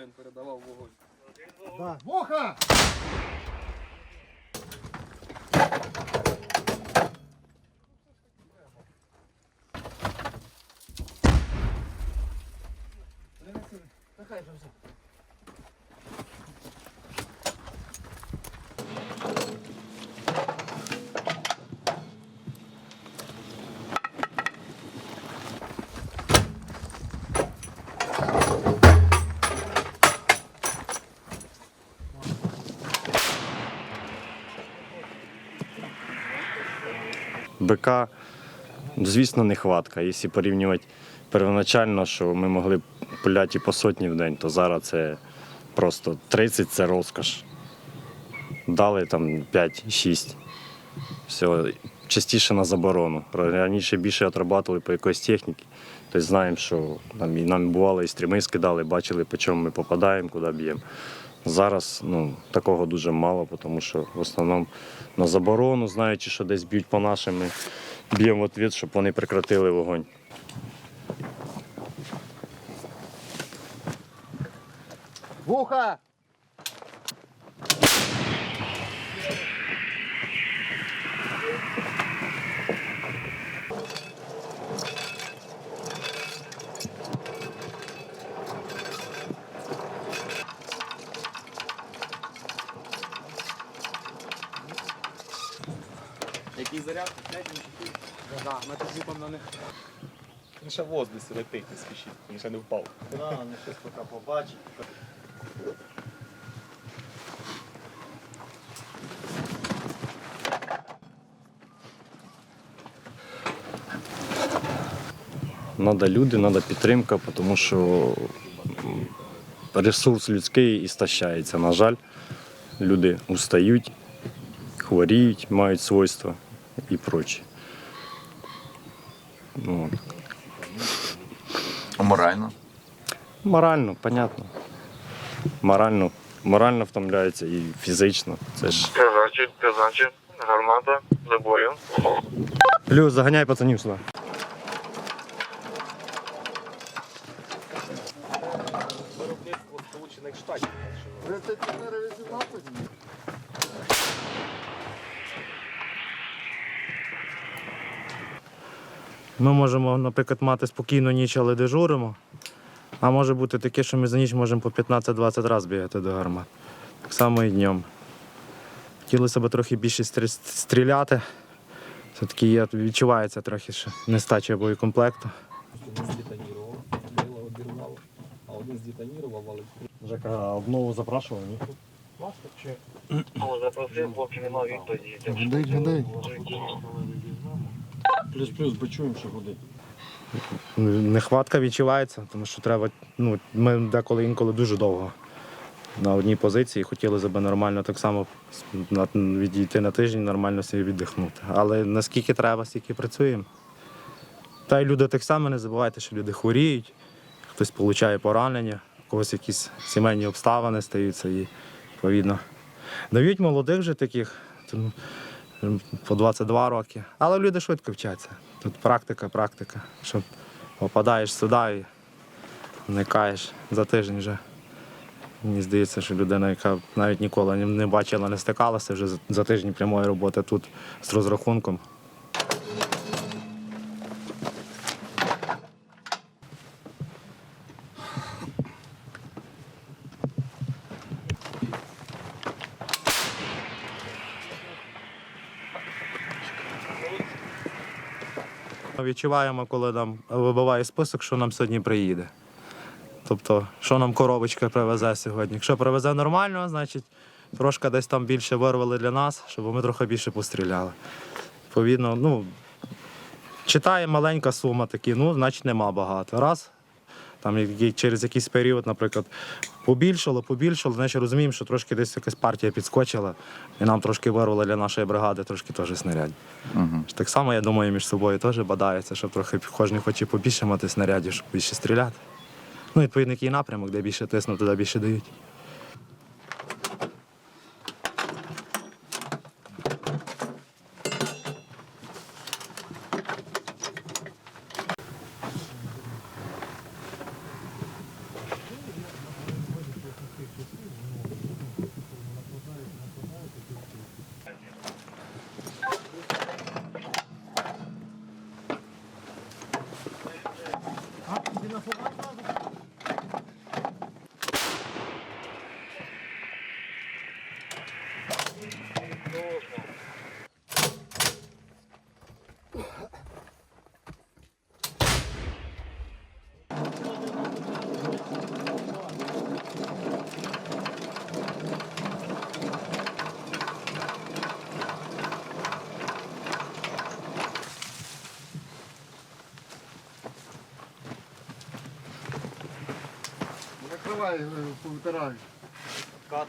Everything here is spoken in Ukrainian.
Він передавав вогонь. Да. Воха! БК, звісно, нехватка. Якщо порівнювати первоначально, що ми могли пуляти по сотні в день, то зараз це просто 30 це розкош. Дали там 5-6. Все, частіше на заборону. Раніше більше отрабатували по якоїсь техніці. Тобто знаємо, що там, і нам бувало і стріми скидали, бачили, по чому ми попадаємо, куди б'ємо. Зараз ну, такого дуже мало, тому що в основному на заборону, знаючи, що десь б'ють по нашим, ми б'ємо відповідь, щоб вони прекратили вогонь. Вуха! Який заряд? 5 Да, ми тоді там на них. Він ще воз десь летить, не спішіть, він ще не впав. Да, не щось поки побачить. Надо люди, треба підтримка, тому що ресурс людський істощається. На жаль, люди устають, хворіють, мають свойства і прочее. Ну, от. А морально? Морально, понятно. Морально, морально втомляється і фізично. Це ж. Казачі, казачі, гармата, за бою. Плюс заганяй пацанів сюди. Ми можемо, наприклад, мати спокійну ніч, але дежуримо. А може бути таке, що ми за ніч можемо по 15-20 разів бігати до гармат. Так само і днем. Хотілося б трохи більше стріляти. Все-таки є, відчувається трохи ще нестача боєкомплекту. А один здетонірував, але Жека, а обнову запрашував, ні? Запросив, нема відповіді. Гудить, гудить. Плюс-плюс, бо чуємо, що гудить. Нехватка відчувається, тому що треба. Ну, ми деколи інколи дуже довго на одній позиції. Хотілося б нормально так само відійти на тиждень, нормально собі віддихнути. Але наскільки треба, стільки працюємо. Та й люди так само не забувайте, що люди хворіють, хтось отримує поранення, у когось якісь сімейні обставини стаються і відповідно. Дають молодих вже таких. тому, По 22 роки. Але люди швидко вчаться. Тут практика, практика. Що попадаєш сюди і вникаєш за тиждень вже. Мені здається, що людина, яка навіть ніколи не- бачила, не стикалася вже за тиждень прямої роботи тут з розрахунком. Відчуваємо, коли нам вибиває список, що нам сьогодні приїде. Тобто, що нам коробочка привезе сьогодні. Якщо привезе нормально, значить трошки десь там більше вирвали для нас, щоб ми трохи більше постріляли. Відповідно, ну, читає маленька сума такі, ну, значить нема багато. Раз, там які- через якийсь період, наприклад, побільшало, побільшало, значить розуміємо, що трошки десь якась партія підскочила, і нам трошки вирвало для нашої бригади трошки теж снарядів. Угу. Так само, я думаю, між собою теж бадається, щоб трохи кожен хоче побільше мати снарядів, щоб більше стріляти. Ну, відповідно, який напрямок, де більше тиснуть, туди більше дають. pour moi. давай, е, повтирай. Кат.